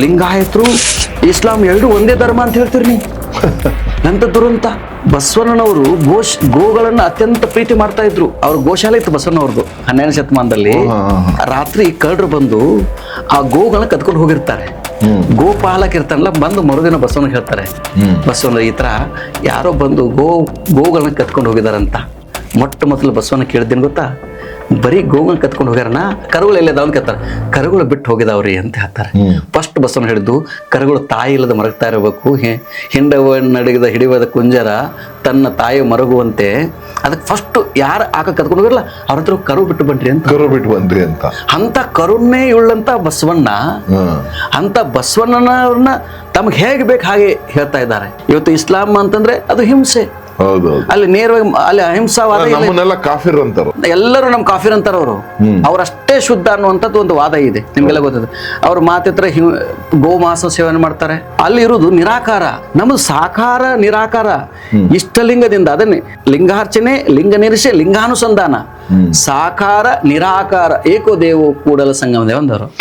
ಲಿಂಗಾಯತರು ಇಸ್ಲಾಂ ಎರಡು ಒಂದೇ ಧರ್ಮ ಅಂತ ಹೇಳ್ತೀರಿ ನೀವು? ಎಂತ ದುರಂತ. ಬಸವಣ್ಣನವರು ಗೋಶ್ ಗೋಗಳನ್ನ ಅತ್ಯಂತ ಪ್ರೀತಿ ಮಾಡ್ತಾ ಇದ್ರು. ಅವ್ರ ಗೋಶಾಲೆ ಇತ್ತು ಬಸವಣ್ಣವ್ರದ್ದು ಹನ್ನೆರಡನೇ ಶತಮಾನದಲ್ಲಿ. ರಾತ್ರಿ ಕಳ್ಳರು ಬಂದು ಆ ಗೋಗಳನ್ನ ಕದ್ಕೊಂಡು ಹೋಗಿರ್ತಾರೆ. ಗೋಪಾಲಕ ಇರ್ತಾನಲ್ಲ ಬಂದು ಮರುದಿನ ಬಸವಣ್ಣ ಹೇಳ್ತಾರೆ. ಬಸವಣ್ಣ ಈ ತರ ಯಾರೋ ಬಂದು ಗೋ ಗೋಗಳನ್ನ ಕತ್ಕೊಂಡು ಹೋಗಿದಾರಂತ. ಮೊಟ್ಟ ಮೊದಲು ಬಸವಣ್ಣ ಕೇಳಿದ್ದೀನಿ ಗೊತ್ತಾ? ಬರೀ ಗೋವನ್ ಕತ್ಕೊಂಡು ಹೋಗ್ಯಾರನ ಕರುಗಳು ಎಲ್ಲ ಅಂತ ಕೇಳ್ತಾರೆ ಕರುಗಳು ಬಿಟ್ಟು ಹೋಗಿದಾವ್ರಿ ಅಂತ ಹೇಳ್ತಾರೆ. ಫಸ್ಟ್ ಬಸವಣ್ಣ ಹೇಳಿದ್ದು ಕರುಗಳು ತಾಯಿ ಇಲ್ಲದ ಮರಗ್ತಾ ಇರಬೇಕು ಹಿಂಡವ ನಡಗಿದ ಹಿಡಿಯದ ಕುಂಜರ ತನ್ನ ತಾಯಿ ಮರಗುವಂತೆ ಅದಕ್ಕೆ ಫಸ್ಟ್ ಯಾರು ಆಕ ಕತ್ಕೊಂಡು ಹೋಗಿರಲ್ಲ ಅವ್ರ ಹತ್ರ ಕರು ಬಿಟ್ಟು ಬನ್ರಿ ಅಂತ. ಕರು ಬಿಟ್ಟು ಬಂದ್ರಿ ಅಂತ. ಅಂತ ಕರುಣೆ ಉಳ್ಳಂತ ಬಸವಣ್ಣ ಅಂತ ಬಸವಣ್ಣನವ್ರನ್ನ ತಮಗೆ ಹೇಗೆ ಬೇಕು ಹಾಗೆ ಹೇಳ್ತಾ ಇದ್ದಾರೆ. ಇವತ್ತು ಇಸ್ಲಾಂ ಅಂತಂದ್ರೆ ಅದು ಹಿಂಸೆ. ಅಲ್ಲಿ ನೇರವಾಗಿ ಅಲ್ಲಿ ಅಹಿಂಸಾವಾದ ಕಾಫಿರ್ ಅಂತಾರ. ಎಲ್ಲರೂ ನಮ್ ಕಾಫಿರ್ ಅಂತಾರ ಅವರು. ಅವರಷ್ಟೇ ಶುದ್ಧ ಅನ್ನುವಂಥದ್ದು ಒಂದು ವಾದ ಇದೆ. ನಿಮ್ಗೆಲ್ಲ ಗೊತ್ತಿದೆ? ಅವ್ರ ಮಾತಿತ್ರ ಗೋ ಮಾಸ ಸೇವನೆ ಮಾಡ್ತಾರೆ. ಅಲ್ಲಿ ಇರುವುದು ನಿರಾಕಾರ. ನಮ್ದು ಸಾಕಾರ ನಿರಾಕಾರ. ಇಷ್ಟಲಿಂಗದಿಂದ ಅದನ್ನೇ. ಲಿಂಗಾರ್ಚನೆ ಲಿಂಗ ನಿರೀಕ್ಷೆ ಲಿಂಗಾನುಸಂಧಾನ. ಸಾಕಾರ ನಿರಾಕಾರ. ಏಕೋ ದೇವೋ ಕೂಡಲ ಸಂಗಮ ದೇವಂದರು